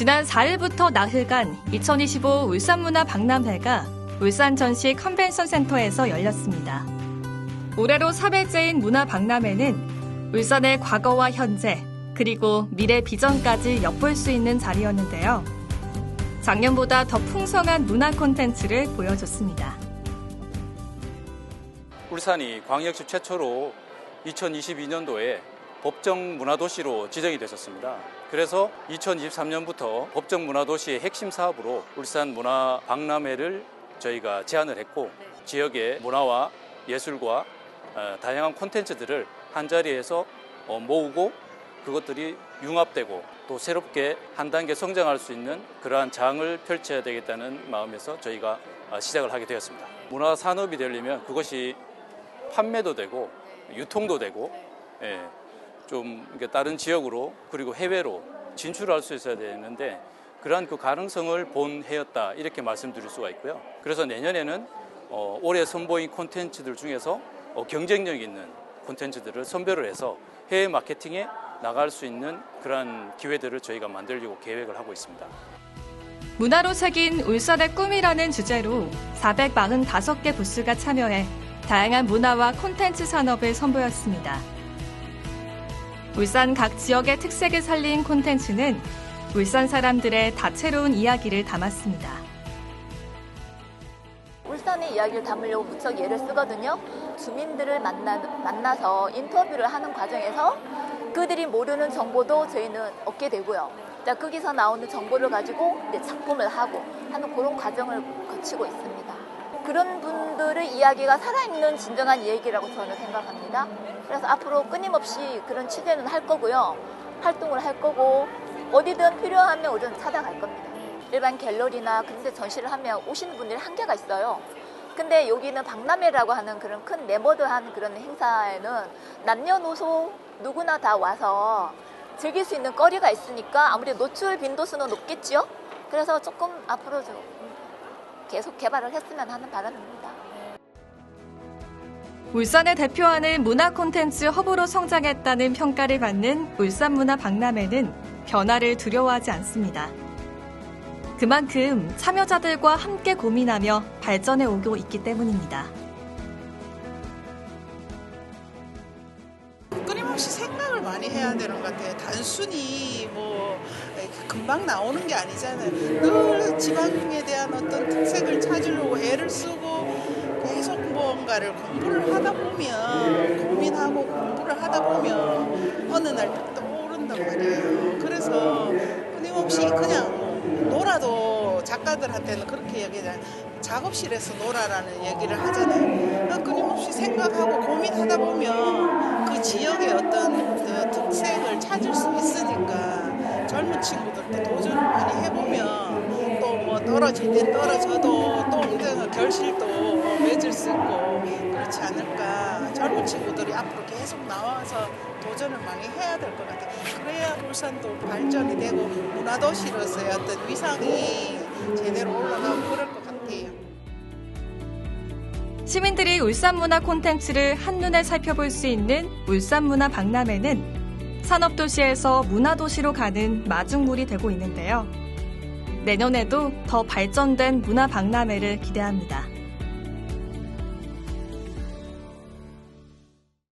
지난 4일부터 나흘간 2025 울산문화 박람회가 울산 전시 컨벤션 센터에서 열렸습니다. 올해로 4회째인 문화 박람회는 울산의 과거와 현재, 그리고 미래 비전까지 엿볼 수 있는 자리였는데요. 작년보다 더 풍성한 문화 콘텐츠를 보여줬습니다. 울산이 광역시 최초로 2022년도에 법정 문화도시로 지정이 됐었습니다. 그래서 2023년부터 법정 문화도시의 핵심 사업으로 울산 문화 박람회를 저희가 제안을 했고 지역의 문화와 예술과 어, 다양한 콘텐츠들을 한 자리에서 어, 모으고 그것들이 융합되고 또 새롭게 한 단계 성장할 수 있는 그러한 장을 펼쳐야 되겠다는 마음에서 저희가 어, 시작을 하게 되었습니다. 문화 산업이 되려면 그것이 판매도 되고 유통도 되고 예, 좀 다른 지역으로 그리고 해외로 진출할 수 있어야 되는데 그러한 그 가능성을 본 해였다 이렇게 말씀드릴 수가 있고요. 그래서 내년에는 어, 올해 선보인 콘텐츠들 중에서 어, 경쟁력 있는 콘텐츠들을 선별을 해서 해외 마케팅에 나갈 수 있는 그러한 기회들을 저희가 만들려고 계획을 하고 있습니다. 문화로 새긴 울산의 꿈이라는 주제로 445개 부스가 참여해 다양한 문화와 콘텐츠 산업을 선보였습니다. 울산 각 지역의 특색을 살린 콘텐츠는 울산 사람들의 다채로운 이야기를 담았습니다. 울산의 이야기를 담으려고 무척 예를 쓰거든요. 주민들을 만나, 만나서 인터뷰를 하는 과정에서 그들이 모르는 정보도 저희는 얻게 되고요. 자, 거기서 나오는 정보를 가지고 작품을 하고 하는 그런 과정을 거치고 있습니다. 그런 분들의 이야기가 살아있는 진정한 얘기라고 저는 생각합니다. 그래서 앞으로 끊임없이 그런 취재는 할 거고요. 활동을 할 거고 어디든 필요하면 우리는 찾아갈 겁니다. 일반 갤러리나 그런 데 전시를 하면 오시는 분들이 한계가 있어요. 근데 여기는 박람회라고 하는 그런 큰 네모드한 그런 행사에는 남녀노소 누구나 다 와서 즐길 수 있는 거리가 있으니까 아무래도 노출 빈도수는 높겠지요. 그래서 조금 앞으로 좀 계속 개발을 했으면 하는 바람입니다. 울산을 대표하는 문화 콘텐츠 허브로 성장했다는 평가를 받는 울산 문화 박람회는 변화를 두려워하지 않습니다. 그만큼 참여자들과 함께 고민하며 발전해 오고 있기 때문입니다. 생각을 많이 해야 되는 것 같아요. 단순히 뭐 금방 나오는 게 아니잖아요. 늘 지방에 대한 어떤 특색을 찾으려고 애를 쓰고 계속 뭔가를 공부를 하다 보면 고민하고 공부를 하다 보면 어느 날 떠오른단 말이에요. 그래서 끊임없이 그냥 놀아도 작가들한테는 그렇게 얘기하잖아요. 작업실에서 놀아라는 얘기를 하잖아요. 끊임없이 생각하고 고민하다 보면 그 지역의 어떤 그 특색을 찾을 수 있으니까 젊은 친구들도 도전을 많이 해보면 또 뭐 떨어질 땐 떨어져도 또 언젠가 결실도 맺을 수 있고 그렇지 않을까. 젊은 친구들이 앞으로 계속 나와서 도전을 많이 해야 될 것 같아요. 그래야 울산도 발전이 되고 문화도시로서의 어떤 위상이 제대로 올라가고 그럴 것 같아요. 시민들이 울산 문화 콘텐츠를 한눈에 살펴볼 수 있는 울산 문화 박람회는 산업도시에서 문화도시로 가는 마중물이 되고 있는데요. 내년에도 더 발전된 문화 박람회를 기대합니다.